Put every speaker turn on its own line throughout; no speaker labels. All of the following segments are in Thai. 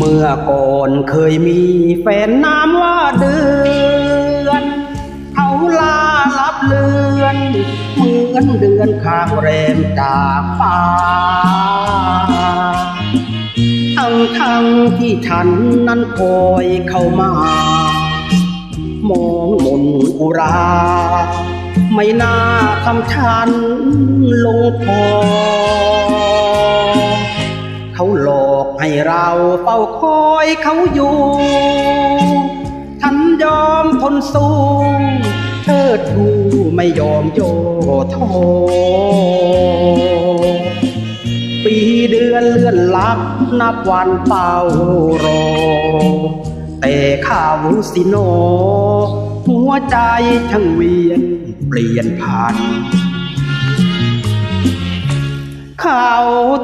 เมื่อก่อนเคยมีแฟนนามว่าเดือน เขาลาลับเลือนเหมือนเดือนข้างแรมจากฟ้าทั้งทั้งที่ฉันนั้นคอยเข้ามามองมนอุรา ไม่น่าทำฉันลงพอ เขาหลอกให้เราเฝ้าคอยเขาอยู่ ฉันยอมทนสู้เชิดชูไม่ยอมโยโทปีเดือนเลื่อนลับนับวันเฝ้ารอ แต่ข้าวสิโน หัวใจช่างเวียนเปลี่ยนผ่านเขา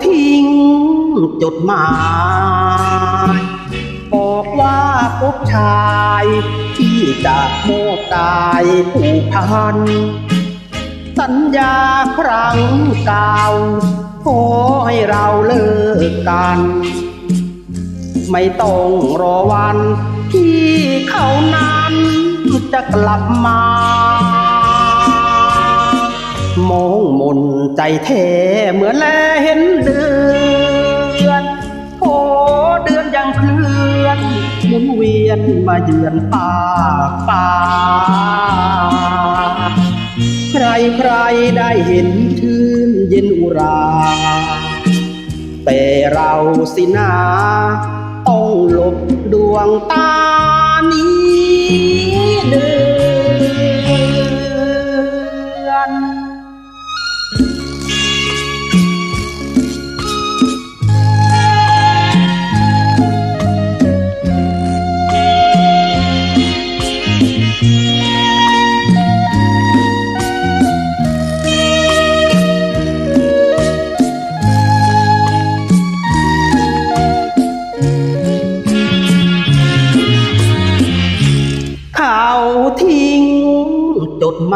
ทิ้ง จดหมายบอกว่าพบชายที่จะโมบกายผูกพัน สัญญาครั้งเก่าขอให้เราเลิกกัน ไม่ต้องรอวันที่เขานั้นจะกลับมา มองมนใจแท้เหมือนแลเห็นเดือน โอ้เดือนยังเคลื่อนหมุนเวียนมาเยือนป่าป่าใครใครได้เห็นชื่นเย็นอุรา แต่เราสินาต้องหลบดวงตานี้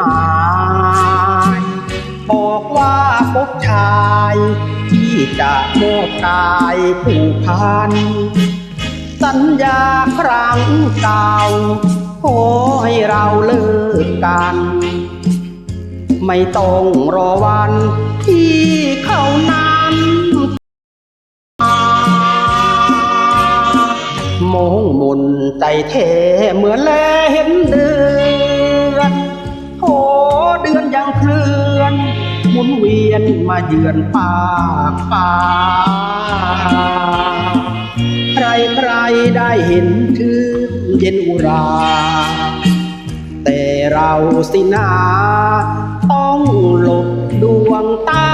หมายบอกว่าพบชาย ที่จะมอบกายผูกพัน สัญญาครั้งเก่าขอให้เราเลิกกัน ไม่ต้องรอวันที่เขานั้นมองมนใจแท้เหมือนแลเห็นเดือน เคลื่อน หมุนเวียนมาเยือนปากป่า ใครใครได้เห็นชื่นเย็นอุรา แต่เราสินาต้องหลบดวงตา